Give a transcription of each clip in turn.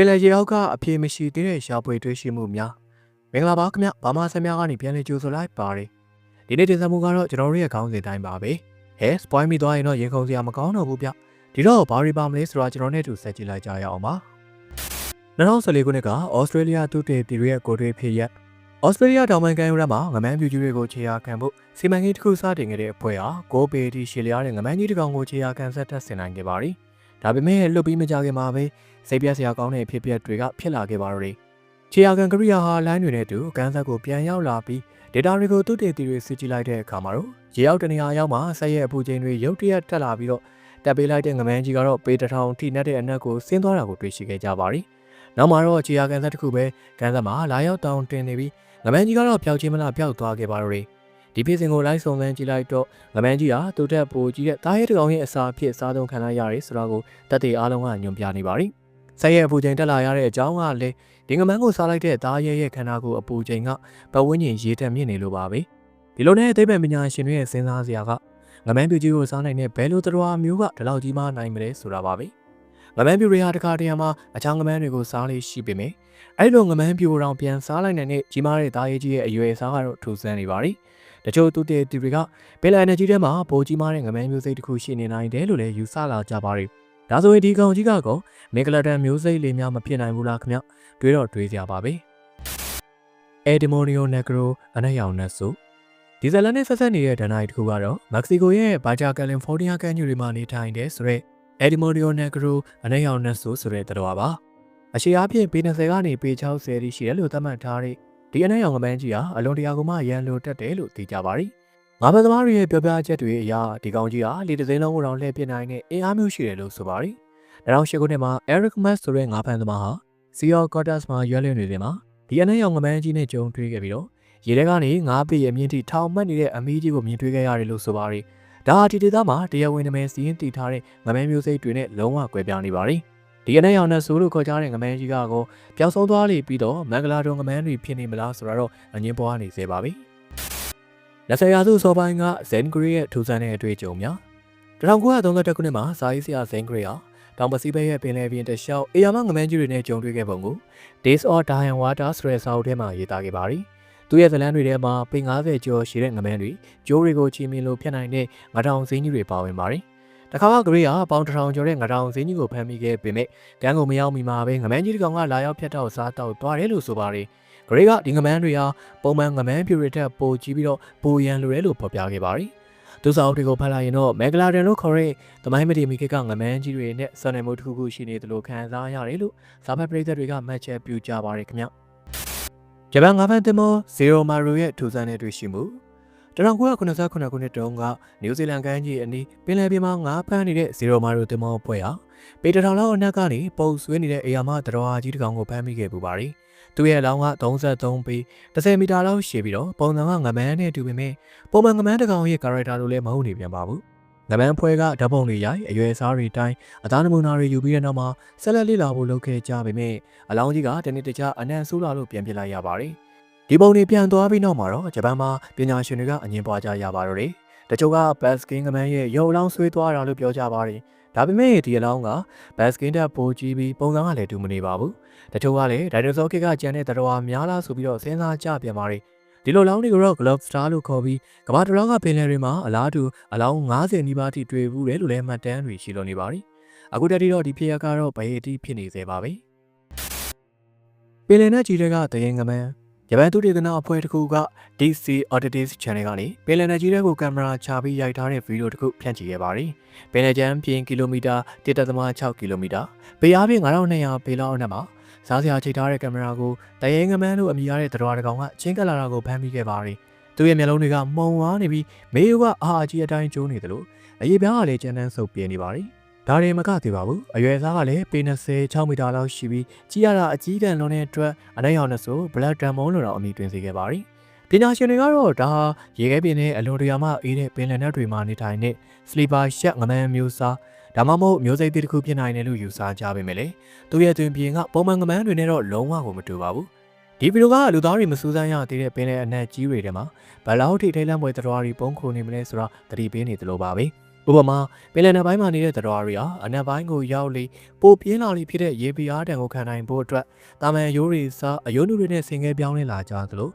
င်လယ်ရေအောက်ကအပြေမရှိသေးတဲ့ရှာဖွေတွေ့ရှိမှုများမင်္ဂလာပါခင်ဗျဘာမာဆက်များကနေပြန်လည်ကြိုဆိုလိုက်ပါတယ်ဒီနေ့တင်ဆက်မှုကတော့ကျွန်တော်တို့ရဲ့ခေါင်းစဉ်တိုင်းပါပဲဟဲ spoil မိသွားရင်တော့ရင်ခုန်စရာမကောင်းတော့ဘူးဗျဒီတော့ဘာတွေပါမလဲဆိုတော့ကျွန်တော်နဲ့အတူဆက်ကြည့်လိုက်ကြရအောင်ပါ2014ခုနှစ်ကဩစတြေးလျသူတေတီရဲ့ကိုတွေဖြစ်ရက်ဩစတြေးလျတောင်ပိုင်းကမ်းရိုးတန်းမှာငမန်းပြူကြီးတွေကိုခြေရာခံဖို့စီမံကိန်းတစ်ခုစတင်ခဲ့တဲ့အဖွဲ့ဟာကိုပေတီရှီလျားတဲ့ငမန်းကြီးတစ်ကောင်ကိုခြေရာခံဆက်တက်ဆင်နိုင်ခဲ့ပါသည်ဒါပေမဲ့လွတ်ပြီးမကြခင်မှာပဲ စိတ်ပြက်စရာကောင်းတဲ့ဖြစ်ပျက်တွေကဖြစ်လာခဲ့ပါတော့တယ်။ခြေရာခံကရိယာဟာလိုင်းတွေနဲ့အတူကန်းဆက်ကိုပြန်ရောက်လာပြီး data တွေကိုသူ့တည်တည်တွေစစ်ကြည့်လိုက်တဲ့အခါမှာတော့ရေရောက်တနေရာရောက်မှဆက်ရဲ့အပူချိန်တွေရုတ်တရက်တက်လာပြီးတော့တက်ပေးလိုက်တဲ့ငမန်းကြီးကတော့ပေတထောင်ထိနှက်တဲ့အနက်ကိုဆင်းသွားတာကိုတွေ့ရှိခဲ့ကြပါသည်။နောက်မှာတော့ခြေရာကန်ဆက်တစ်ခုပဲကန်ဆက်မှာလာရောက်တောင်းတင်နေပြီးငမန်းကြီးကတော့ပျောက်ချင်းမလားပျောက်သွားခဲ့ပါတော့တယ်။ဒီဖြစ်စဉ်ကိုလိုက်စုံစမ်းကြည့်လိုက်တော့ငမန်းကြီးဟာသူ့တက်ပိုကြီးတဲ့တားရဲတကောင်ရဲ့အစာအဖြစ်စားသုံးခံလိုက်ရတယ်ဆိုတော့ကိုတက်တေအားလုံးကညွန်ပြနေပါသည်။ ဆက်ရဲ့အပူချိန်တက်လာရတဲ့အကြောင်းကလည်းဒီငမန်းကိုစားလိုက်တဲ့သားရဲရဲ့ခန္ဓာကိုယ်အပူချိန်ကပတ်ဝန်းကျင်ရေတက်မြင့်နေလို့ပါပဲဒီလိုနဲ့အသိပ္ပံပညာရှင်တွေရဲ့စဉ်းစားစရာကငမန်းပြူကြီးကိုစားနိုင်တဲ့ဘယ်လိုတရားမျိုးကဒီလောက်ကြီးမားနိုင်မလဲဆိုတာပါပဲငမန်းပြူတွေဟာတခါတရံမှာအချောင်းငမန်းတွေကိုစားလေးရှိပေမယ့်အဲ့လိုငမန်းပြူတောင်ပြန်စားလိုက်နိုင်တဲ့ကြီးမားတဲ့သားရဲကြီးရဲ့အရွယ်အစားကတော့ထူဆန်းနေပါပြီတချို့သူတေသူတွေကဘယ်လန်နယ်ကြီးထဲမှာပိုကြီးမားတဲ့ငမန်းမျိုးစိတ်တစ်ခုရှိနေနိုင်တယ်လို့လည်းယူဆလာကြပါတယ် ဒါဆိုရင်ဒီကောင်ကြီးကတော့မင်္ဂလာတန်မျိုးစိတ်လေးများမဖြစ်နိုင်ဘူးလားခင်ဗျတွေးတော့တွေးကြပါပဲအဲဒီမိုနီယိုနက်ဂရိုအနက်ရောင်နက်ဆိုဒီဇလန်နဲ့ဆက်ဆက်နေတဲ့ဒဏ္ဍာရီတစ်ခုကတော့မက္ကဆီကိုရဲ့ဘာဂျာကယ်လီဖိုးနီးယားကမ်းခြေတွေမှာနေထိုင်တဲ့ဆိုရက်အဲဒီမိုနီယိုနက်ဂရိုအနက်ရောင်နက်ဆိုဆိုတဲ့တော်ပါအရှိအားဖြင့်ပေ20ကနေပေ60တိရှိတယ်လို့သတ်မှတ်ထားတဲ့ဒီအနက်ရောင်ကမန်းကြီးဟာအလွန်တရာကမှရန်လိုတက်တယ်လို့သိကြပါရီ ငါးဘက်သမားတွေရဲ့ပြောပြချက်တွေအရဒီကောင်ကြီးဟာလေတသိန်းလုံးကိုတောင်လှည့်ပြနိုင်တဲ့အင်အားမျိုးရှိတယ်လို့ဆိုပါရီ2008ခုနှစ်မှာ Eric Mas ဆိုတဲ့ငါးဖန်သမားဟာ Seal Quarters မှာရွက်လွှင့်နေတဲ့မှာဒီအနက်ရောင်ငမန်းကြီးနဲ့ကြုံတွေ့ခဲ့ပြီးတော့ရေထဲကနေငါးပေရဲ့မြင့်ထိထောင်မှတ်နေတဲ့အမီးကြီးကိုမြင်တွေ့ခဲ့ရတယ်လို့ဆိုပါရီဒါဟာဒီဒေသမှာတရားဝင်နာမည်စီးရင်တည်ထားတဲ့ငမန်းမျိုးစိတ်တွေနဲ့လုံးဝကွဲပြားနေပါရီဒီအနက်ရောင်နဲ့ဆိုလို့ခေါ်ကြတဲ့ငမန်းကြီးကတော့ပျောက်ဆုံးသွားလိပြီးတော့မင်္ဂလာတုံငမန်းတွေဖြစ်နေမလားဆိုတော့အငင်းပွားနေသေးပါပြီ လက်ဆယ်ရာစုစောပိုင်းက Zen Grey ရဲ့ထူဆန်းတဲ့အတွေ့အကြုံများ1932ခုနှစ်မှာစာရေးဆရာ Zen Grey ဟာတောင်ပစီဘဲရဲ့ပင်လယ်ပြင်တလျှောက်အေယာမငမန်းကြီးတွေနဲ့ကြုံတွေ့ခဲ့ပုံကို Days of Dying Water ဆိုတဲ့စာအုပ်ထဲမှာရေးသားခဲ့ပါရီသူရဲ့ဇလန်းတွေထဲမှာပေ90ကျော်ရှိတဲ့ငမန်းတွေကျိုးတွေကိုချီမင်းလို့ဖြတ်နိုင်တဲ့ငါတောင်စင်းကြီးတွေပါဝင်ပါရီတခါမှဂရိယာပေါင်တထောင်ကျော်တဲ့ငတောင်စင်းကြီးကိုဖမ်းမိခဲ့ပေမဲ့ကန်းကိုမရောက်မီမှာပဲငမန်းကြီးတစ်ကောင်ကလာရောက်ဖြတ်တော့စားတော့သွားတယ်လို့ဆိုပါတယ် ဂရိကဒီငမန်းတွေဟာပုံမှန်ငမန်းပြူရတဲ့ပိုကြီးပြီးတော့ပိုရန်လိုတယ်လို့ဖော်ပြခဲ့ပါတယ်သူစာအုပ်တွေကိုဖတ်လိုက်ရင်တော့မက်ဂလာဒန်လို့ခေါ်တဲ့သမိုင်းမတီမီကကငမန်းကြီးတွေနဲ့ဆွမ်းနယ်မှုတစ်ခုခုရှိနေတယ်လို့ခံစားရတယ်လို့စာဖတ်ပရိသတ်တွေကမှတ်ချက်ပြုကြပါတယ်ခင်ဗျဂျပန်ငါးဖန်တင်မောဇီရိုမာရူရဲ့ထူဆန်းတဲ့တွေ့ရှိမှု1989ခုနှစ်တုန်းကနယူးဇီလန်ကမ်းခြေအနီးပင်လယ်ပြင်မှာငါးဖမ်းနေတဲ့ဇီရိုမာရူတင်မောပွဲဟာပေတထောင်လောက်အနက်ကနေပုံဆွေးနေတဲ့အေယာမတတော်ကြီးတစ်ကောင်ကိုဖမ်းမိခဲ့ပူပါရီ သူရဲ့အလောင်းက33ပေ30မီတာလောက်ရှည်ပြီးတော့ပုံစံကငမန်းနဲ့တူပေမဲ့ပုံမှန်ငမန်းတစ်ကောင်ရဲ့ character လိုလည်းမဟုတ်နေပြန်ပါဘူးငမန်းဖွဲကဓာတ်ပုံတွေရိုက်အရွယ်အစားတွေတိုင်းအသားနမူနာတွေယူပြီးတဲ့နောက်မှာဆက်လက်လေ့လာဖို့လုပ်ခဲ့ကြပေမဲ့အလောင်းကြီးကတနေ့တခြားအနံ့ဆိုးလာလို့ပြန်ပြလိုက်ရပါတယ်ဒီပုံတွေပြန်သွားပြီးနောက်မှာတော့ဂျပန်မှာပညာရှင်တွေကအငင်းပွားကြရပါတော့တယ်တချို့ကဘတ်စကင်းကမန်းရဲ့ရုပ်အလောင်းဆွေးသွားတာလို့ပြောကြပါတယ် ဒါပေမဲ့ဒီအလောင်းကဘတ်စကင်းတက်ပိုကြီးပြီးပုံစံကလည်းတူမနေပါဘူးတချို့ကလည်းဒိုင်နိုဆောခေတ်ကကျန်တဲ့တတော်များလားဆိုပြီးတော့စဉ်းစားကြပြန်ပါတယ်ဒီလိုလောင်းတွေကိုတော့ glove star လို့ခေါ်ပြီးကမ္ဘာတစ်လောကပင်လယ်တွေမှာအလားတူအလောင်း90နီးပါးထိတွေ့ဘူးတယ်လို့လည်းမှတ်တမ်းတွေရှိလို့နေပါတယ်အခုတည်းကတော့ဒီဖြစ်ရကတော့ဘယ်အထိဖြစ်နေသေးပါပဲပင်လယ်နဲ့ကြီးတွေကတရင်ငမန်း ဂျပန်သူတေသနာအဖွဲ့တစ်ခုက DC Oddities Channel ကနေပင်လယ်နယ်ကြီးတဲ့ကိုကင်မရာချပြီးရိုက်ထားတဲ့ဗီဒီယိုတစ်ခုဖြန့်ချိခဲ့ပါတယ်။ပင်လယ်ကျန်းပြင်ကီလိုမီတာ1.6ကီလိုမီတာပေအားဖြင့်9200ပေလောက်အနက်မှာစားစရာချိတ်ထားတဲ့ကင်မရာကိုတရေငမန်းလို့အမည်ရတဲ့တရားတကောင်ကချင်းကလာတာကိုဖမ်းမိခဲ့ပါတယ်။သူ့ရဲ့မျက်လုံးတွေကမှုံဝါးနေပြီးမေယိုကအာအကြီးအတိုင်းကျိုးနေတယ်လို့အရေးပြားကလည်းကျန်းတန်းဆုပ်ပြင်းနေပါတယ်။ ဒါတွေမကသေးပါဘူးအရွယ်စားကလည်းပေ20 6မီတာလောက်ရှိပြီးကြီးရတာအကြီးတန်းလုံးတဲ့အတွက်အနိုင်အောင်နဲ့ဆို Black Diamond လို့တော့အမည်တွင်စေခဲ့ပါရီပညာရှင်တွေကတော့ဒါဟာရေခဲပြင်နဲ့အလွန်တရာမှအေးတဲ့ပင်လယ်နက်တွေမှာနေထိုင်တဲ့ sleeper shark ငမန်းမျိုးစားဒါမှမဟုတ်မျိုးစိတ်တစ်ခုဖြစ်နိုင်တယ်လို့ယူဆကြပေမဲ့လေသူရဲ့တွင်ပြင်ကပုံမှန်ငမန်းတွေနဲ့တော့လုံးဝကိုမတူပါဘူးဒီဗီဒီယိုကလူသားတွေမစူးစမ်းရသေးတဲ့ပင်လယ်အနက်ကြီးတွေထဲမှာဘယ်လောက်ထိထိတ်လန့်ပွဲတော်ရီပုံခုနေမလဲဆိုတော့သတိပေးနေသလိုပါပဲ ဥပမာပင်လယ်နက်ပိုင်းမှာနေတဲ့သတ္တဝါတွေဟာအနက်ပိုင်းကိုရောက်လေပိုပြင်းလာလေဖြစ်တဲ့ရေပီအားတံကိုခံနိုင်ဖို့အတွက်တာမန်ရိုးတွေစားအယိုးနုတွေနဲ့ဆင်ငယ်ပြောင်းလဲလာကြသလို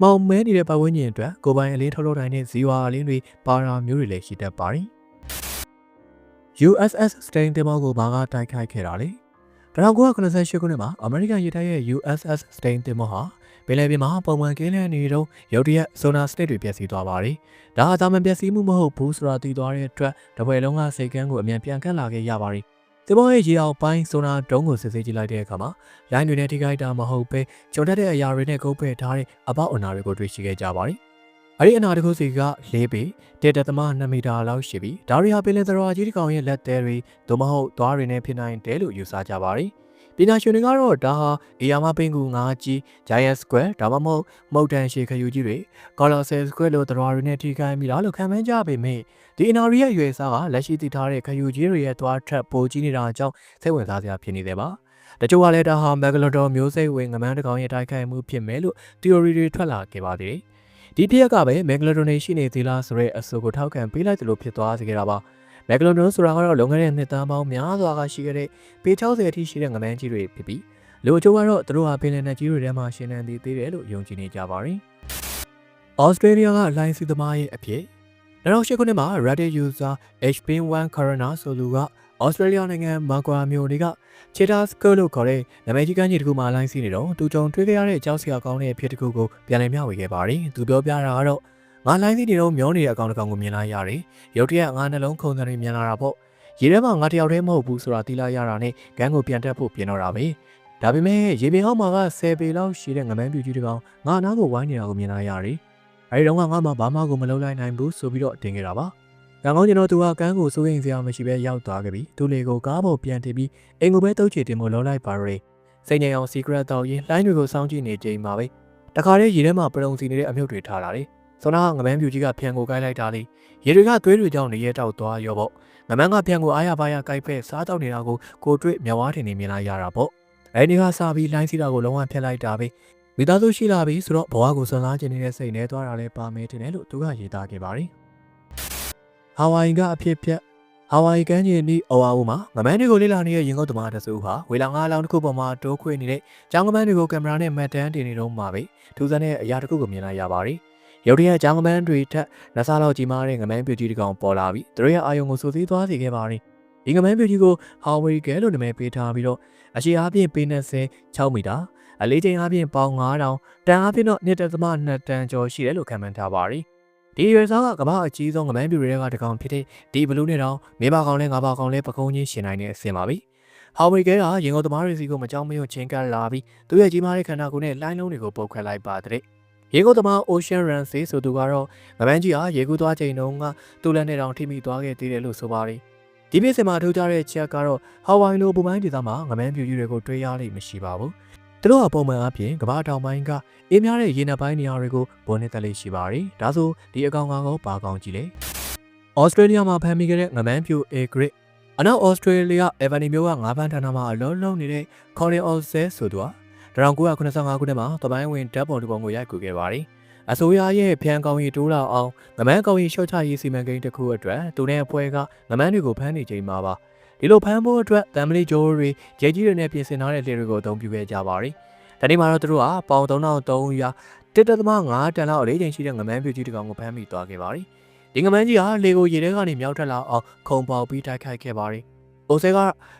မောင်မဲနေတဲ့ပတ်ဝန်းကျင်အတွက်ကိုယ်ပိုင်အလေးထုတ်လုပ်နိုင်တဲ့ဇီဝအလင်းတွေပါရာမျိုးတွေလည်းရှိတတ်ပါတယ်။ USS Stein တင်မောကိုဘာကတိုက်ခိုက်ခဲ့တာလဲ1988ခုနှစ်မှာအမေရိကန်ရေတပ်ရဲ့ USS Stein တင်မောဟာ ပင်လယ်ပြင်မှာပုံမှန်ကင်းလန်းနေတော့ရုတ်တရက်ဆိုနာစနစ်တွေပျက်စီးသွားပါတယ်။ဒါဟာတာမန်ပျက်စီးမှုမဟုတ်ဘူးဆိုတာသိသွားတဲ့အတွက်တပွဲလုံးကစိတ်ကန်းကိုအမြန်ပြန်ကန့်လာခဲ့ရပါတယ်။ဒီဘောရဲ့ရေအောင်ပိုင်းဆိုနာတုံးကိုစစ်ဆေးကြည့်လိုက်တဲ့အခါမှာလိုင်းတွေနဲ့ထိခိုက်တာမဟုတ်ပဲကြုံတတ်တဲ့အရာတွေနဲ့ကုပ်ဖက်ထားတဲ့အပေါက်အနာတွေကိုတွေ့ရှိခဲ့ကြပါတယ်။အဲ့ဒီအနာတခုစီက၄ပေတေတသမ2မီတာလောက်ရှိပြီးဒါရီဟာပင်လယ်သရဝါကြီးတစ်ကောင်ရဲ့လက်သေးတွေသို့မဟုတ်သွားတွေနဲ့ဖြစ်နိုင်တယ်လို့ယူဆကြပါတယ်။ ပညာရှင်တွေကတော့ဒါဟာအေယာမပင်ကူငါးကြီး Giant Square ဒါမှမဟုတ်မုတ်တန်ရှေခယူကြီးတွေ Colossal Square လို့တရားတွေနဲ့ထိခိုက်မိလားလို့ခံမှန်းကြပေမဲ့ဒီအနာရီရဲ့အရွယ်အစားကလက်ရှိတည်ထားတဲ့ခယူကြီးတွေရဲ့သွားထက်ပိုကြီးနေတာကြောင့်စိတ်ဝင်စားစရာဖြစ်နေတယ်ပါတချို့ကလည်းဒါဟာ Megalodon မျိုးစိတ်ဝင်ငမန်းတစ်ကောင်ရဲ့တိုက်ခိုက်မှုဖြစ်မယ်လို့ theory တွေထွက်လာခဲ့ပါသေးတယ်ဒီဖြစ်ရကပဲ Megalodon ရှိနေသေးလားဆိုတဲ့အဆိုကိုထောက်ခံပေးလိုက်တယ်လို့ဖြစ်သွားစေခဲ့တာပါ မက်ကလိုနွန်ဆိုတာကတော့လွန်ခဲ့တဲ့နှစ်သားပေါင်းများစွာကရှိခဲ့တဲ့ပေ60အထိရှိတဲ့ငမန်းကြီးတွေဖြစ်ပြီးလူအချို့ကတော့သူတို့ဟာပင်လယ်နက်ကြီးတွေထဲမှာရှင်နေသေးသေးတယ်လို့ယုံကြည်နေကြပါတယ်။ဩစတြေးလျကလိုင်းစီသမားရဲ့အဖြစ်2008ခုနှစ်မှာ Reddit user HP1 Corona ဆိုသူကဩစတြေးလျနိုင်ငံမာကွာမြို့တွေက Cheetah Skull လို့ခေါ်တဲ့နာမည်ကြီးကမ်းခြေတစ်ခုမှာလိုင်းစီနေတော့သူကြုံတွေ့ခဲ့ရတဲ့ကြောက်စရာကောင်းတဲ့အဖြစ်တစ်ခုကိုပြန်လည်မျှဝေခဲ့ပါတယ်။သူပြောပြတာကတော့ ငါလိုင်းစီနေတော့မျောနေတဲ့အကောင်တစ်ကောင်ကိုမြင်လိုက်ရတယ်။ရုတ်တရက်ငါနှလုံးခုန်တယ်မြင်လာတာပေါ့။ရေထဲမှာငါတယောက်တည်းမဟုတ်ဘူးဆိုတာသိလိုက်ရတာနဲ့ဂန်းကိုပြန်တက်ဖို့ပြင်တော့တာပဲ။ဒါပေမဲ့ရေပြင်အောက်မှာက10ပေလောက်ရှိတဲ့ငမန်းပြူကြီးတစ်ကောင်ငါအနားကိုဝိုင်းနေတာကိုမြင်လိုက်ရတယ်။အဲဒီတော့ငါမှဘာမှကိုမလုပ်လိုက်နိုင်ဘူးဆိုပြီးတော့တင်ခဲ့တာပါ။ကံကောင်းကျွန်တော်သူကကန်းကိုစိုးရိမ်စရာမရှိဘဲရောက်သွားခဲ့ပြီးသူ့လေကိုကားပေါ်ပြန်တင်ပြီးအိမ်ကိုပဲတုတ်ချေတင်ဖို့လောလိုက်ပါရယ်။စိတ်ငြိမ်အောင် secret တော့ရင်လိုင်းတွေကိုစောင့်ကြည့်နေချိန်မှာပဲတခါတည်းရေထဲမှာပရုံစီနေတဲ့အမြုပ်တွေထားလာတယ် စောနာငမန်းပြူကြီးကဖျံကိုကိုက်လိုက်တာလေရေတွေကသွေးတွေကြောင့်နေရဲတောက်သွားရောပေါ့ငမန်းကဖျံကိုအားရပါရကိုက်ဖက်စားတောက်နေတာကိုကိုတွေ့မျက်ဝါးထင်နေမြင်လိုက်ရတာပေါ့အဲဒီကစားပြီးလိုင်းစီတာကိုလုံးဝဖျက်လိုက်တာပဲမိသားစုရှိလာပြီဆိုတော့ဘဝကိုစွန့်စားခြင်းနေတဲ့စိတ်နဲ့သွားတာလဲပါမယ်ထင်တယ်လို့သူကရေးသားခဲ့ပါတယ်ဟာဝိုင်ကအဖြစ်ဖြက်ဟာဝိုင်ကမ်းခြေနီးအဝါဦးမှာငမန်းတွေကိုလေ့လာနေတဲ့ရင်ကုတ်သမားတစုဟာဝေလာငါးလောင်တစ်ခုပေါ်မှာတိုးခွေနေတဲ့ကျောင်းကမန်းတွေကိုကင်မရာနဲ့မှတ်တမ်းတင်နေတော့မှပဲထူးဆန်းတဲ့အရာတစ်ခုကိုမြင်လိုက်ရပါတယ်။ ရုတ်တရက်အကြောင်းကမန်းတွေထက်နှဆလောက်ကြီးမားတဲ့ငမန်းပြူကြီးတစ်ကောင်ပေါ်လာပြီးသူတို့ရဲ့အာယုံကိုစိုးသေးသွားစေခဲ့ပါတယ်။ဒီငမန်းပြူကြီးကိုဟာဝီကဲလို့နာမည်ပေးထားပြီးတော့အရှိအားဖြင့်ပေ20 6မီတာအလေးချိန်အားဖြင့်ပေါင်9000တန်အားဖြင့်တော့1.2တန်ကျော်ရှိတယ်လို့ခန့်မှန်းထားပါတယ်။ဒီရွယ်စားကကမ္ဘာအကြီးဆုံးငမန်းပြူတွေကတကောင်ဖြစ်တဲ့ဒီဘလူးနဲ့တော့မေဘကောင်လဲငါးပါကောင်လဲပကုံးချင်းရှင်နိုင်တဲ့အဆင်ပါပြီ။ဟော်ဝီကဲကရင်ကုန်သမားတွေစီကိုမကြောက်မရွံ့ချင်းကပ်လာပြီးသူ့ရဲ့ကြီးမားတဲ့ခန္ဓာကိုယ်နဲ့လိုင်းလုံးတွေကိုပုတ်ခတ်လိုက်ပါတဲ့ ရေကူးသမား Ocean Ramsey ဆိုသူကတော့ငပန်းကြီးဟာရေကူးသွားချိန်တုန်းကတူလန်နဲ့တောင်ထိမိသွားခဲ့သေးတယ်လို့ဆိုပါတယ်။ဒီပြည်စင်မှာထုတ်ကြတဲ့ချက်ကတော့ဟာဝိုင်လိုပူပိုင်းဒေသမှာငပန်းပြူကြီးတွေကိုတွေးရလိမ့်မရှိပါဘူး။သူတို့ကပုံမှန်အပြင်ကမ္ဘာတောင်ပိုင်းကအေးများတဲ့ရေနက်ပိုင်းနေရာတွေကိုဘုံနဲ့တက်လေးရှိပါတယ်။ဒါဆိုဒီအကောင်ကောင်ပါကောင်ကြီးလေ။ဩစတြေးလျမှာဖမ်းမိခဲ့တဲ့ငပန်းပြူ A grade အနောက်ဩစတြေးလျအေဗန်နီမျိုးကငါးပန်းဌာနမှာအလုံးလုံးနေတဲ့ Colin Olsen ဆိုသူဟာ 1985ခုနှစ်မှာတပိုင်းဝင်ဓာတ်ပုံတစ်ပုံကိုရိုက်ကူခဲ့ပါတယ်။အစိုးရရဲ့ဖျံကောင်းရီတိုးလာအောင်ငမန်းကောင်းရီရှော့ချရေးစီမံကိန်းတစ်ခုအတွက်သူနဲ့အဖွဲ့ကငမန်းတွေကိုဖမ်းနေချိန်မှာပါဒီလိုဖမ်းဖို့အတွက်တမ်မလီဂျိုးတွေဂျဲကြီးတွေနဲ့ပြင်ဆင်ထားတဲ့လေတွေကိုအသုံးပြုခဲ့ကြပါတယ်။ဒီနေ့မှာတော့သူတို့ကပေါင်3300တစ်တက်သမား9တန်လောက်အလေးချိန်ရှိတဲ့ငမန်းပြူကြီးတစ်ကောင်ကိုဖမ်းမိသွားခဲ့ပါတယ်။ဒီငမန်းကြီးဟာလေကိုရေထဲကနေမြောက်ထက်လာအောင်ခုံပေါက်ပြီးတိုက်ခိုက်ခဲ့ပါတယ်။ အိုဆဲက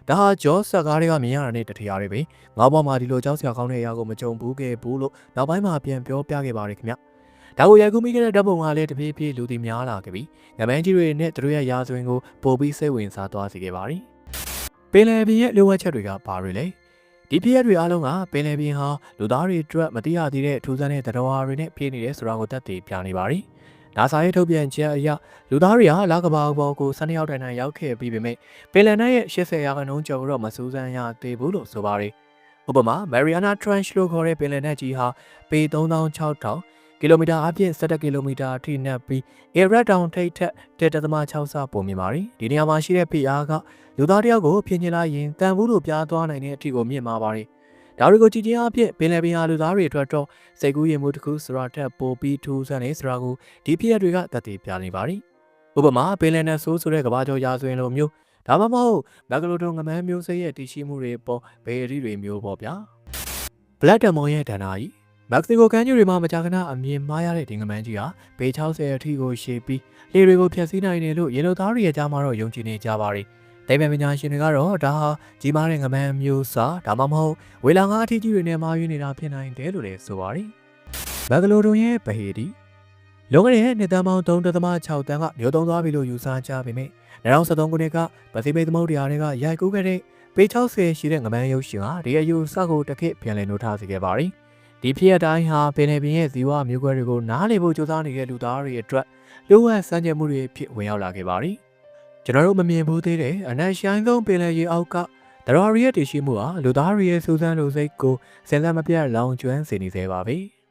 ဒါဟာဂျော့ဆက်ကားတွေကမြင်ရတာနဲ့တထရာတွေပဲ။ငါ့ဘောမှာဒီလိုကြောက်စရာကောင်းတဲ့အရာကိုမကြုံဘူးခဲ့ဘူးလို့နောက်ပိုင်းမှာပြန်ပြောပြခဲ့ပါတယ်ခင်ဗျ။ဒါကိုရိုက်ကူးမိခဲ့တဲ့ဓာတ်ပုံကလည်းတပြေးပြေးလူတီများလာခဲ့ပြီးငမန်းကြီးတွေနဲ့သူတို့ရဲ့ရာဇဝင်ကိုပိုပြီးစိတ်ဝင်စားသွားစေခဲ့ပါတယ်။ပင်လယ်ပြင်ရဲ့လိုအပ်ချက်တွေကဘာတွေလဲ။ဒီဖြစ်ရတွေအားလုံးကပင်လယ်ပြင်ဟာလူသားတွေအတွက်မတိရသေးတဲ့ထူးဆန်းတဲ့သတ္တဝါတွေနဲ့ပြည့်နေတယ်ဆိုတာကိုသက်သေပြနေပါတယ်။ နာဆာရဲ့ထုတ်ပြန်ချက်အရလူသားတွေဟာလကဘာပေါ်ကို12ရောက်တိုင်တိုင်ရောက်ခဲ့ပြီးပေမဲ့ပင်လယ်နက်ရဲ့80ရာခိုင်နှုန်းကျော်တော့မစူးစမ်းရသေးဘူးလို့ဆိုပါတယ်။ဥပမာ Mariana Trench လို့ခေါ်တဲ့ပင်လယ်နက်ကြီးဟာပေ3600ကီလိုမီတာအပြင်17ကီလိုမီတာအထိနှက်ပြီး Area Down ထိပ်ထက်1.6ဆပုံမြင်ပါတယ်။ဒီနေရာမှာရှိတဲ့ဖိအားကလူသားတယောက်ကိုဖြစ်ချင်လာရင်တန်ဘူးလို့ပြားသွားနိုင်တဲ့အထိကိုမြင့်မာပါတယ်။ ဒါတွေကိုကြည်ချင်းအဖြစ်ပင်လယ်ပင်ဟာလူသားတွေအတွက်တော့စိတ်ကူးရင်မှုတစ်ခုဆိုတာထက်ပိုပြီးထူးဆန်းနေဆိုတာကိုဒီဖြစ်ရပ်တွေကသက်သေပြနေပါသည်ဥပမာပင်လယ်နက်ဆိုးဆိုတဲ့ကဘာကျော်ရာဇဝင်လိုမျိုးဒါမှမဟုတ်မက်ကလိုဒုံငမန်းမျိုးစိတ်ရဲ့တည်ရှိမှုတွေပေါ်ဘယ်အရီတွေမျိုးပေါ့ဗျာဘလက်တမွန်ရဲ့ဒဏ္ဍာကြီးမက္ကဆီကိုကမ်းခြေတွေမှာမကြာခဏအမြင်မှားရတဲ့ဒီငမန်းကြီးဟာပေ60အထိကိုရှည်ပြီးလေတွေကိုဖျက်ဆီးနိုင်တယ်လို့ရေလိုသားတွေရဲ့ကြားမှာတော့ယုံကြည်နေကြပါတ ယ်။တိုင်ပင်ပညာရှင်တွေကတော့ဒါဟာကြီးမားတဲ့ငမန်းမျိုးစားဒါမှမဟုတ်ဝေလာငါအထီးကြီးတွေနဲ့မှားယွင်းနေတာဖြစ်နိုင်တယ်လို့လည်းဆိုပါတယ်။မက်ကလိုဒုံရဲ့ဗဟေဒီလွန်ခဲ့တဲ့နှစ်သားပေါင်း3.6တန်းကမျိုးသုံးသွားပြီလို့ယူဆကြပေမဲ့2013ခုနှစ်ကပစိဖိတ်သမုဒ္ဒရာတွေကရိုက်ကူးခဲ့တဲ့ပေ60ရှိတဲ့ငမန်းရုပ်ရှင်ဟာဒီအယူဆကိုတစ်ခေတ်ပြန်လည်နှိုးထားစေခဲ့ပါတယ်။ဒီဖြစ်ရတိုင်းဟာပင်လယ်ပြင်ရဲ့ဇီဝမျိုးကွဲတွေကိုနားလည်ဖို့ကြိုးစားနေတဲ့လူသားတွေအတွက်လိုအပ်စမ်းကြမှုတွေဖြစ်ဝင်ရောက်လာခဲ့ပါတယ်။ ကျွန်တော်တို့မမြင်ဘူးသေးတဲ့အနက်ရှိုင်းဆုံးပင်လယ်ရေအောက်ကဒရရီရဲ့တည်ရှိမှုဟာလူသားတွေရဲ့စူးစမ်းလူစိတ်ကိုစဉ်းစားမပြတ်လောင်ကျွမ်းစေနေသေးပါပဲ။